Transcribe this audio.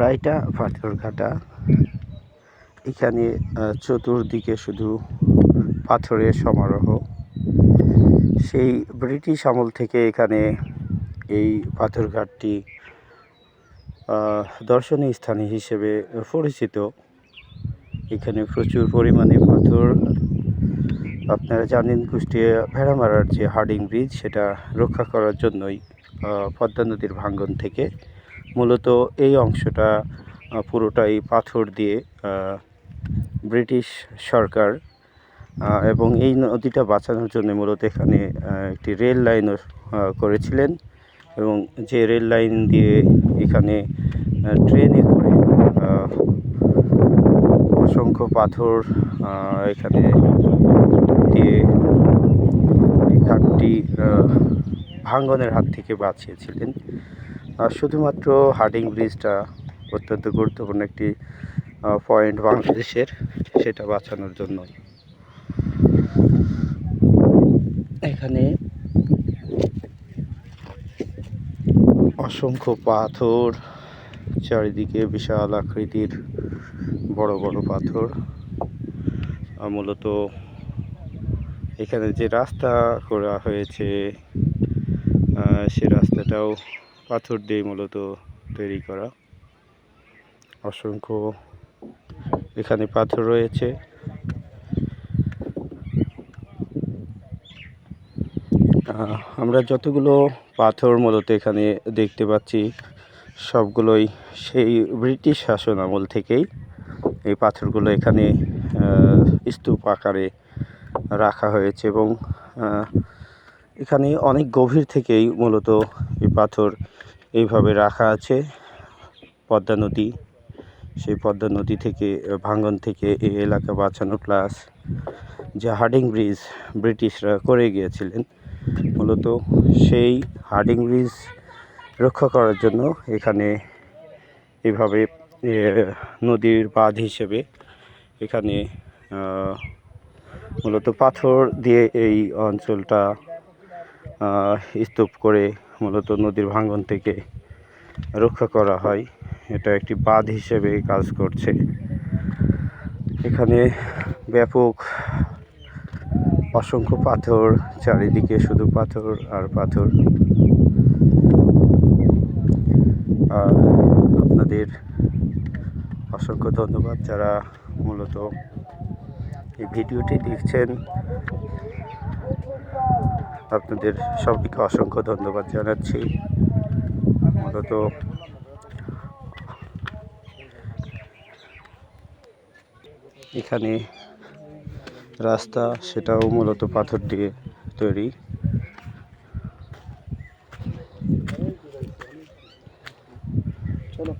রায়টা পাথরঘাটা এখানে চতুর্দিকে শুধু পাথরের সমারোহ। সেই ব্রিটিশ আমল থেকে এখানে এই পাথরঘাটটি দর্শনীয় স্থান হিসেবে পরিচিত। এখানে প্রচুর পরিমাণে পাথর। আপনারা জানেন কুষ্টিয়া ভেড়ামারার যে হার্ডিং ব্রিজ, সেটা রক্ষা করার জন্যই পদ্মা নদীর ভাঙ্গন থেকে মূলত এই অংশটা পুরোটাই পাথর দিয়ে ব্রিটিশ সরকার এবং এই নদীটা বাঁচানোর জন্য মূলত এখানে একটি রেল লাইনও করেছিলেন এবং যে রেল লাইন দিয়ে এখানে ট্রেনে করে অসংখ্য পাথর এখানে দিয়ে এই ঘাটটি ভাঙ্গনের হাত থেকে বাঁচিয়েছিলেন। শুধুমাত্র হার্ডিং ব্রিজটা অত্যন্ত গুরুত্বপূর্ণ একটি পয়েন্ট বাংলাদেশের, সেটা বাঁচানোর জন্য। এখানে অসংখ্য পাথর, চারিদিকে বিশাল আকৃতির বড় বড় পাথর। মূলত এখানে যে রাস্তা করা হয়েছে সে রাস্তাটাও পাথর দিয়ে মূলত তৈরি করা। অসংখ্য এখানে পাথর রয়েছে। আমরা যতগুলো পাথর মূলত এখানে দেখতে পাচ্ছি, সবগুলোই সেই ব্রিটিশ শাসন আমল থেকেই এই পাথরগুলো এখানে স্তূপ আকারে রাখা হয়েছে এবং এখানে অনেক গভীর থেকেই মূলত এই পাথর এইভাবে রাখা আছে। পদ্মা নদী, সেই পদ্মা নদী থেকে, ভাঙ্গন থেকে এই এলাকা বাঁচানো প্লাস যে হার্ডিং ব্রিজ ব্রিটিশরা করে গিয়েছিলেন। মূলত সেই হার্ডিং ব্রিজ রক্ষা করার জন্য এখানে এভাবে নদীর বাঁধ হিসেবে এখানে মূলত পাথর দিয়ে এই অঞ্চলটা স্তূপ করে মূলত নদীর ভাঙ্গন থেকে রক্ষা করা হয়। এটা একটি বাঁধ হিসেবে কাজ করছে। এখানে ব্যাপক অসংখ্য পাথর, চারিদিকে শুধু পাথর আর পাথর। আর আপনাদের অসংখ্য ধন্যবাদ যারা মূলত এই ভিডিওটি দেখছেন। আপনাদের সবাইকে অসংখ্য ধন্যবাদ জানাচ্ছি। মূলত এখানে রাস্তা সেটাও মূলত পাথর দিয়ে তৈরি। চলো।